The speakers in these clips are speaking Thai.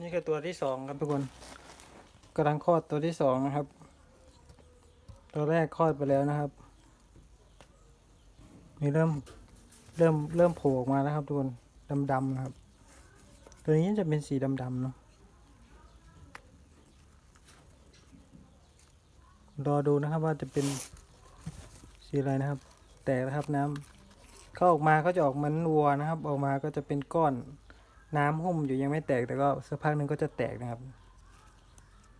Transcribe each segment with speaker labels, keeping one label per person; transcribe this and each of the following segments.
Speaker 1: นี่คือตัวที่สองครับทุกคนกำลังคลอดตัวที่สองนะครับ ตัวแรกคลอดไปแล้วนะครับนี่เริ่มเริ่มเริ่มโผล่ออกมาแล้วครับทุกคนดำๆนะครับ ตัวนี้จะเป็นสีดำๆเนาะรอดูนะครับว่าจะเป็นสีอะไรนะครับ แตกแล้วครับน้ำเขาออกมาก็จะออกเหมือนวัวนะครับ ออกมาก็จะเป็นก้อน น้ำหุ้มอยู่ยังไม่แตกแต่ก็สักพักหนึ่งก็จะแตกนะครับ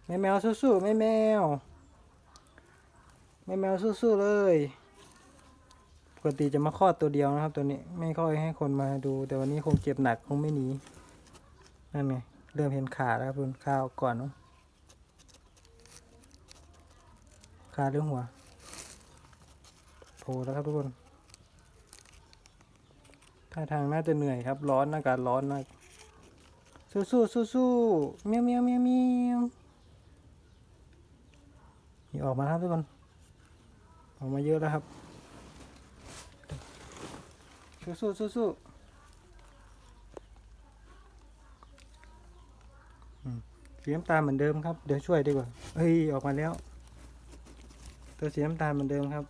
Speaker 1: แม่แมวสู้ๆแม่แมวแม่แมวสู้ๆเลยปกติจะมาคลอดตัวเดียวนะครับ ตัวนี้ไม่ค่อยให้คนมาดู แต่วันนี้คงเจ็บหนักคงไม่หนีนั่นไงเริ่มเห็นขาแล้วครับคุณข้าออกก่อนเนาะขาหรือหัวโผล่แล้วครับทุกคนท่าทางน่าจะเหนื่อยครับ ร้อนอากาศร้อนมาก สู้สู้สู้สู้เมียวเมียวเมียวเมียวนี่ออกมาครับทุกคนออกมาเยอะแล้วครับ สู้สู้สู้สู้สีน้ำตาลเหมือนเดิมครับ เดี๋ยวช่วยดีกว่า เฮ้ย ออกมาแล้ว ตัวสีน้ำตาลเหมือนเดิมครับ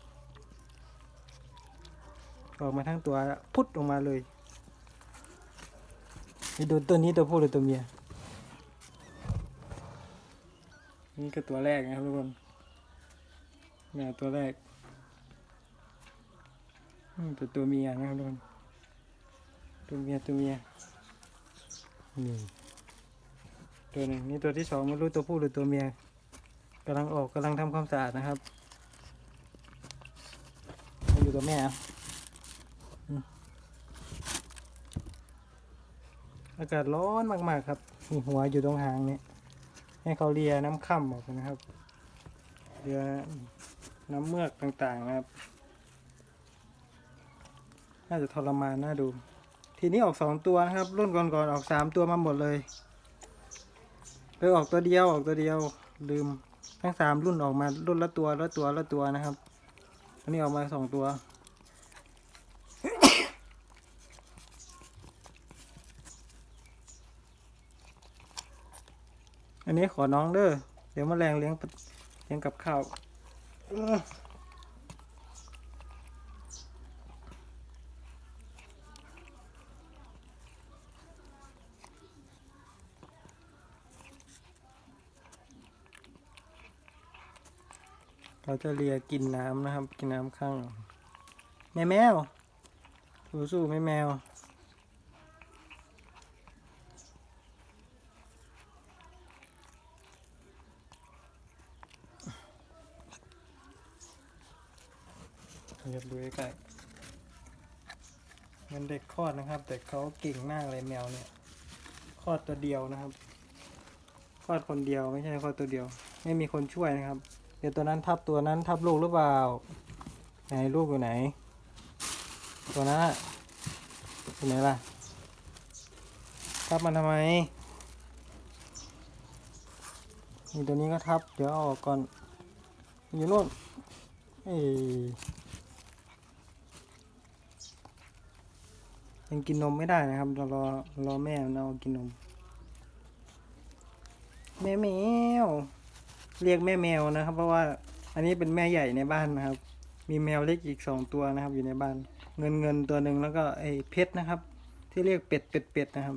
Speaker 1: ออกมาทั้งตัวพุดออกมาเลย ดูตัวนี้ตัวผู้หรือตัวเมีย นี่ก็ตัวแรกนะครับทุกคนแม่ตัวแรกอืมตัวตัวเมียนะครับทุกคนตัวเมียตัวเมียนี่ตัวหนึ่งนี่ตัวที่สองไม่รู้ตัวผู้หรือตัวเมียกำลังออกกำลังทำความสะอาดนะครับมาอยู่กับแม่อะ อากาศร้อนมากๆครับมีหัวอยู่ตรงหางเนี้ให้เขาเลียน้ำค่ำออกนะครับเลียน้ำเมือกต่างๆนะครับ น่าจะทรมานน่าดู ทีนี้ออกสองตัวนะครับ รุ่นก่อนๆออกสามตัวมาหมดเลยเลยออกตัวเดียวออกตัวเดียวลืมทั้งสามรุ่นออกมารุ่นละตัวละตัวละตัวนะครับอันนี้ออกมาสองตัว อันนี้ขอน้องเด้อ เดี๋ยวแมาแรงเลี้ยงปเลี้ยงกับข้าวเอ้อเขาจะเลียกินน้ำนะครับ กินน้ำข้างแม่แมวสู้ๆแม่แมว เรียบดูใกล้ๆมันเด็กคลอดนะครับ แต่เขาเก่งมากเลยแมวเนี่ยคลอดตัวเดียวนะครับคลอดคนเดียวไม่ใช่คลอดตัวเดียว ไม่มีคนช่วยนะครับ เดี๋ยวตัวนั้นทับตัวนั้นทับลูกหรือเปล่าไหนลูกอยู่ไหน ตัวนั้นอยู่ไหนล่ะทับมันทำไมนี่ตัวนี้ก็ทับ เดี๋ยวเอาออกก่อน อยู่นู่นเอ้ ยังกินนมไม่ได้นะครับเรารอรอแม่เอากินนม แม่แมว เรียกแม่แมวนะครับ เพราะว่าอันนี้เป็นแม่ใหญ่ในบ้านนะครับ มีแมวเล็กอีกสองตัวนะครับ อยู่ในบ้าน เงินเงินตัวหนึ่งแล้วก็ไอ้เพชรนะครับ ที่เรียกเป็ดเป็ดเป็ดนะครับ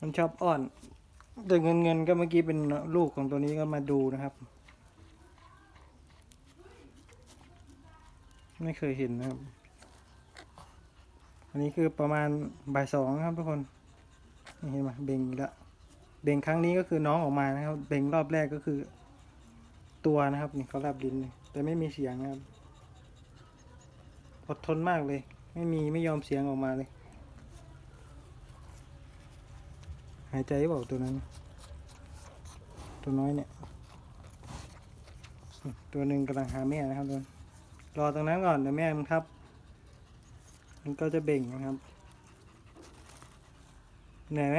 Speaker 1: มันชอบอ้อนแต่เงินเงินก็เมื่อกี้เป็นลูกของตัวนี้ก็มาดูนะครับ ไม่เคยเห็นนะครับ อันนี้คือประมาณบ่ายสองครับทุกคนนี่เห็นไหมเบ่งอีกแล้วเบ่งครั้งนี้ก็คือน้องออกมานะครับ เบ่งรอบแรกก็คือ ตัวนะครับนี่เขาแลบลิ้นแต่ไม่มีเสียงนะครับอดทนมากเลย ไม่มีไม่ยอมเสียงออกมาเลย หายใจเปล่าตัวนั้น ตัวน้อยเนี่ย ตัวหนึ่งกำลังหาแม่นะครับทุกคนรอตรงนั้นก่อนเดี๋ยวแม่มันครับ มันก็จะเบ่งนะครับ เหนื่อยไหม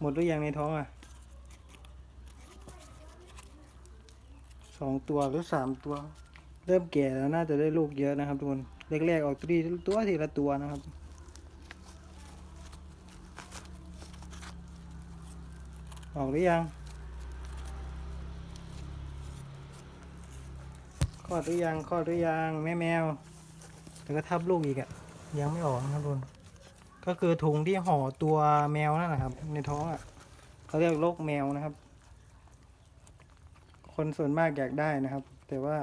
Speaker 1: หมดหรือยังในท้องอะสองตัวหรือสามตัว เริ่มแก่แล้วน่าจะได้ลูกเยอะนะครับทุกคนแรกๆออกตีตัวทีละตัวนะครับออกหรือยังคลอดหรือยังคลอดหรือยังแม่แมว แต่ก็ทับลูกอีกอะยังไม่ออกนะครับทุกคนก็คือถุงที่ห่อตัวแมวนั่นแหละครับ ในท้องอะเขาเรียกโรคแมวนะครับ คนส่วนมากอยากได้นะครับ แต่ว่า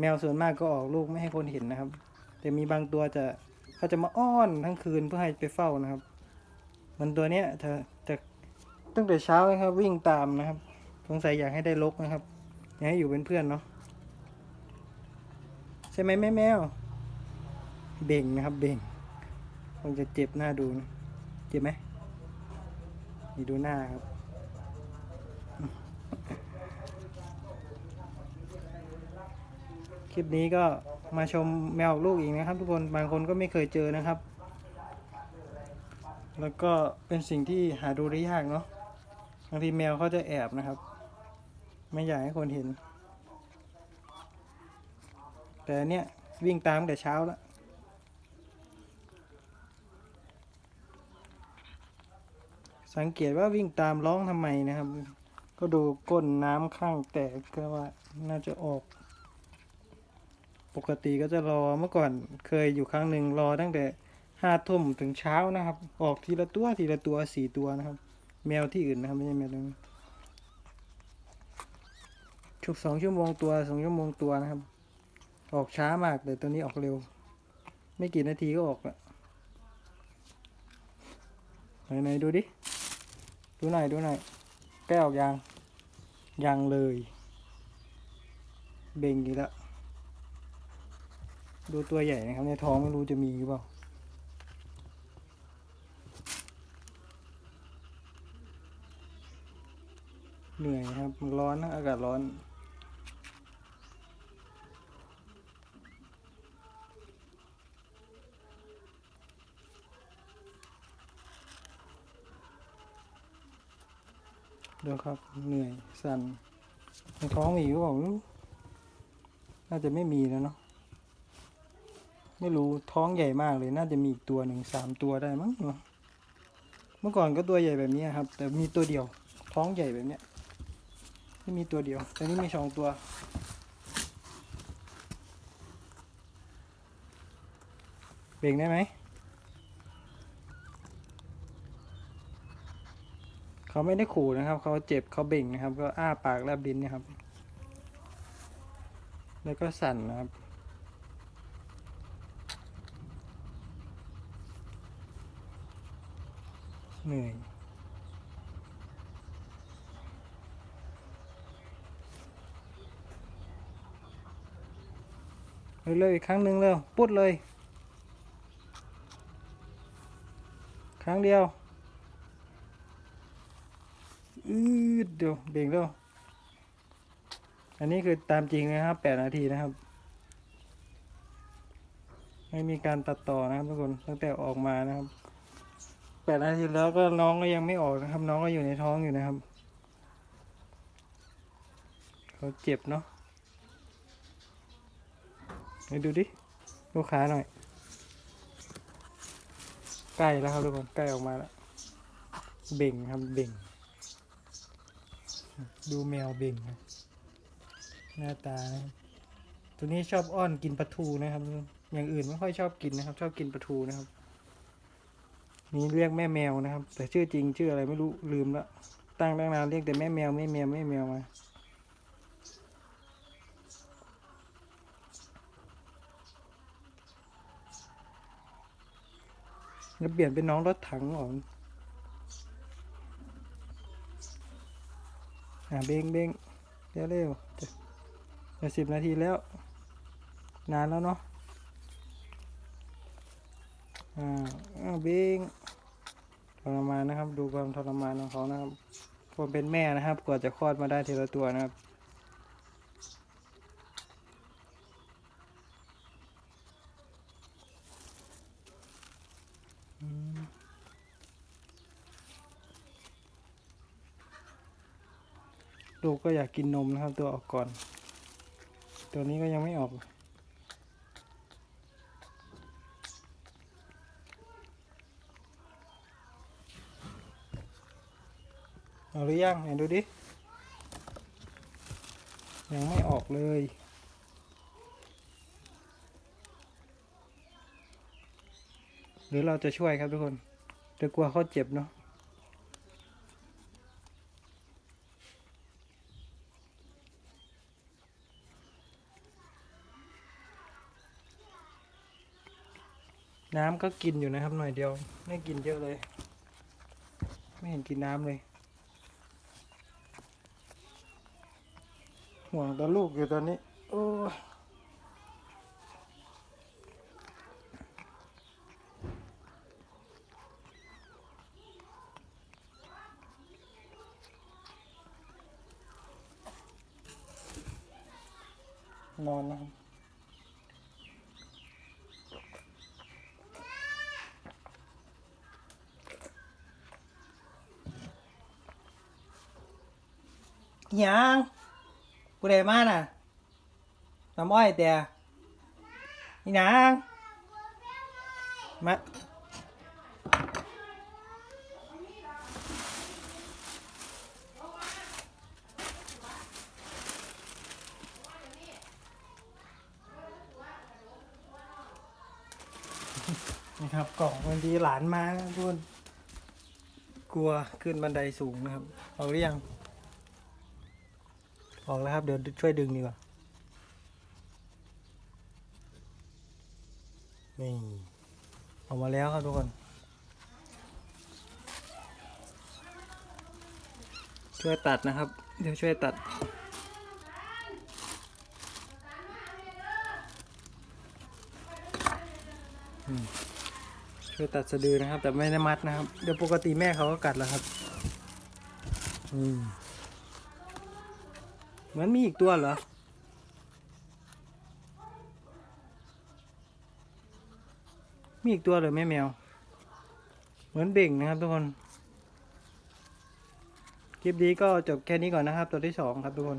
Speaker 1: แมวส่วนมากก็ออกลูกไม่ให้คนเห็นนะครับ แต่มีบางตัวจะเขาจะมาอ้อนทั้งคืนเพื่อให้ไปเฝ้านะครับ มันตัวเนี้ยเธอจะตั้งแต่เช้าเลยครับ วิ่งตามนะครับสงสัยอยากให้ได้ลกนะครับอยากให้อยู่เป็นเพื่อนเนาะใช่ไหมแม่แมว เบ่งนะครับ เบ่งคงจะเจ็บหน้าดูนะเจ็บไหมนี่ดูหน้าครับ คลิปนี้ก็มาชมแมวลูกอีกนะครับ ทุกคนบางคนก็ไม่เคยเจอนะครับ แล้วก็เป็นสิ่งที่หาดูได้ยากเนาะบางทีแมวเขาจะแอบนะครับ ไม่อยากให้คนเห็น แต่เนี้ยวิ่งตามตั้งแต่เช้าแล้ว สังเกตว่าวิ่งตามร้องทำไมนะครับ ก็ดูก้นน้ำข้างแตกก็ว่าน่าจะออก ปกติก็จะรอเมื่อก่อนเคยอยู่ครั้งหนึ่งรอตั้งแต่ห้าทุ่มถึงเช้านะครับ ออกทีละตัวทีละตัวสี่ตัวนะครับ แมวที่อื่นนะครับไม่ใช่แมวตรงนี้ชุกสองชั่วโมงตัวสองชั่วโมงตัวนะครับ ออกช้ามากแต่ตัวนี้ออกเร็ว ไม่กี่นาทีก็ออกละไหนๆดูดิ ดูหน่อยดูหน่อย แก้วออกยัง ยังเลย เบ่งอีกแล้ว ดูตัวใหญ่นะครับ ในท้องไม่รู้จะมีหรือเปล่า เหนื่อยครับ ร้อนนะ อากาศร้อน ดูครับ เหนื่อย สั่นในท้องมีหรือเปล่าน่าจะไม่มีแล้วเนาะ ไม่รู้ท้องใหญ่มากเลย น่าจะมีอีกตัวหนึ่งสามตัวได้มั้งเนาะ เมื่อก่อนก็ตัวใหญ่แบบนี้ครับ แต่มีตัวเดียว ท้องใหญ่แบบเนี้ยไม่มีตัวเดียว แต่นี่มีสองตัวเบ่งได้ไหม เขาไม่ได้ขู่นะครับ เขาเจ็บเขาเบ่งนะครับ ก็อ้าปากแลบดินนะครับ แล้วก็สั่นนะครับเหนื่อยเร็วๆอีกครั้งหนึ่งเร็วปุ๊ดเลย ครั้งเดียว อื ดเดี๋ยวเบ่งเร็วอันนี้คือตามจริงนะครับแปดนาทีนะครับ ไม่มีการตัดต่อนะครับทุกคนตั้งแต่ออกมานะครับแปดนาทีแล้วก็น้องก็ยังไม่ออกนะครับ น้องก็อยู่ในท้องอยู่นะครับเขาเจ็บเนาะไปดูดิดูขาหน่อย ใกล้แล้วครับทุกคนใกล้ออกมาแล้วเบ่งครับเบ่ง ดูแมวเบ่งนะหน้าตานะตัวนี้ชอบอ้อนกินปลาทูนะครับ อย่างอื่นไม่ค่อยชอบกินนะครับ ชอบกินปลาทูนะครับ นี่เรียกแม่แมวนะครับ แต่ชื่อจริงชื่ออะไรไม่รู้ลืมละตั้งตั้งนานเรียกแต่แม่แมวแม่แมวแม่แมวมาแล้วเปลี่ยนเป็นน้องรถถังหรอ อ่าเบ่งเบ่งเร็วเร็วจะสิบนาทีแล้ว นานแล้วเนาะอ่าเบ่งทรมานนะครับ ดูความทรมานของเขานะครับผมเป็นแม่นะครับ กว่าจะคลอดมาได้ทีละตัวนะครับ ลูกก็อยากกินนมนะครับ ตัวออกก่อน ตัวนี้ก็ยังไม่ออก เอาหรือยังไหนดูดิ ยังไม่ออกเลยหรือเราจะช่วยครับทุกคนแต่กลัวเขาเจ็บเนาะ น้ำก็กินอยู่นะครับหน่อยเดียว ไม่กินเยอะเลย ไม่เห็นกินน้ำเลย ห่วงแตาลูกอยู่ตอนนี้ โอ้นอนนะครับ หยังกูได้มาน่ะน้ำอ้อยแต่อีหยังมาครับกล่องบางทีหลานมาทุกคนกลัวขึ้นบันไดสูงนะครับ เอาหรือยัง ออกแล้วครับ เดี๋ยวช่วยดึงดีกว่า นี่ ออกมาแล้วครับทุกคน ช่วยตัดนะครับ เดี๋ยวช่วยตัดช่วยตัดสะดือนะครับ แต่ไม่ได้มัดนะครับ เดี๋ยวปกติแม่เขาก็กัดแล้วครับ อืม เหมือนมีอีกตัวเหรอ มีอีกตัวเหรอแม่แมว เหมือนเบ่งนะครับทุกคน คลิปนี้ก็จบแค่นี้ก่อนนะครับ ตัวที่สองครับทุกคน